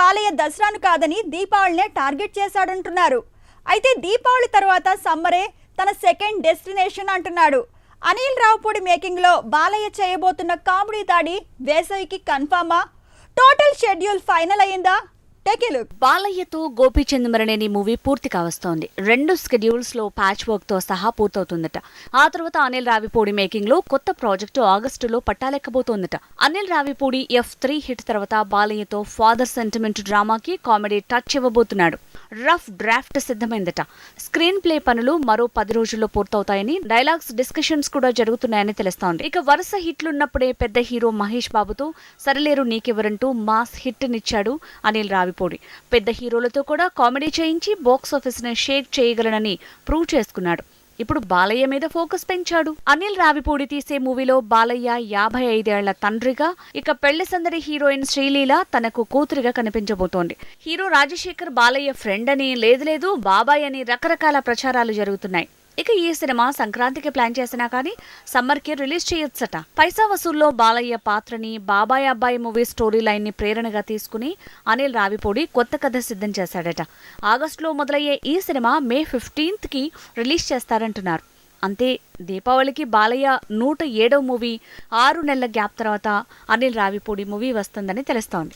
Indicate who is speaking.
Speaker 1: బాలయ్య దసరాను కాదని దీపావళినే టార్గెట్ చేశాడంటున్నారు. అయితే దీపావళి తర్వాత సమ్మరే తన సెకండ్ డెస్టినేషన్ అంటున్నాడు. అనిల్ రావుపూడి మేకింగ్లో బాలయ్య చేయబోతున్న కామెడీ దాడి వేసవికి కన్ఫామా? టోటల్ షెడ్యూల్ ఫైనల్ అయిందా? టేక్ ఏ లుక్
Speaker 2: బాలయ్యతో గోపీచంద్ మరణేని మూవీ పూర్తి కావస్తోంది. రెండు స్కెడ్యూల్స్లో ప్యాచ్ వర్క్తో సహా పూర్తవుతుందట. ఆ తర్వాత అనిల్ రావిపూడి మేకింగ్లో కొత్త ప్రాజెక్టు ఆగస్టులో పట్టాలెక్కబోతోందట Anil Ravipudi F three hit తర్వాత బాలయ్యతో ఫాదర్ సెంటిమెంట్ డ్రామాకి కామెడీ టచ్ ఇవ్వబోతున్నాడు. రఫ్ డ్రాఫ్ట్ సిద్ధమైందట. స్క్రీన్ ప్లే పనులు మరో పది రోజుల్లో పూర్తవుతాయని డైలాగ్స్ డిస్కషన్స్ కూడా జరుగుతున్నాయని తెలుస్తోంది. ఇక వరుస హిట్లున్నప్పుడే పెద్ద హీరో మహేష్ బాబుతో సరిలేరు నీకెవరంటూ మాస్ హిట్ నిచ్చాడు అనిల్ రావిపూడి. పెద్ద హీరోలతో కూడా కామెడీ చేయించి బాక్స్ ఆఫీస్ని షేక్ చేయగలనని ప్రూవ్ చేసుకున్నాడు. ఇప్పుడు బాలయ్య మీద ఫోకస్ పెంచాడు. అనిల్ రావిపూడి తీసే మూవీలో బాలయ్య యాభై ఐదేళ్ళ తండ్రిగా ఇక పెళ్ళి సందడి హీరోయిన్ శ్రీలీల తనకు కూతురిగా కనిపించబోతోంది. హీరో రాజశేఖర్ బాలయ్య ఫ్రెండ్ అని లేదు లేదు బాబాయ్ అని రకరకాల ప్రచారాలు జరుగుతున్నాయి. ఇక ఈ సినిమా సంక్రాంతికి ప్లాన్ చేసినా కానీ సమ్మర్కి రిలీజ్ చేయొచ్చట. పైసా వసూల్లో బాలయ్య పాత్రని బాబాయ్ అబ్బాయి మూవీ స్టోరీ లైన్ని ప్రేరణగా తీసుకుని అనిల్ రావిపూడి కొత్త కథ సిద్ధం చేశాడట. ఆగస్టులో మొదలయ్యే ఈ సినిమా మే ఫిఫ్టీన్త్కి రిలీజ్ చేస్తారంటున్నారు. అంతే దీపావళికి బాలయ్య నూట ఏడవ మూవీ ఆరు నెలల గ్యాప్ తర్వాత అనిల్ రావిపూడి మూవీ వస్తుందని తెలుస్తోంది.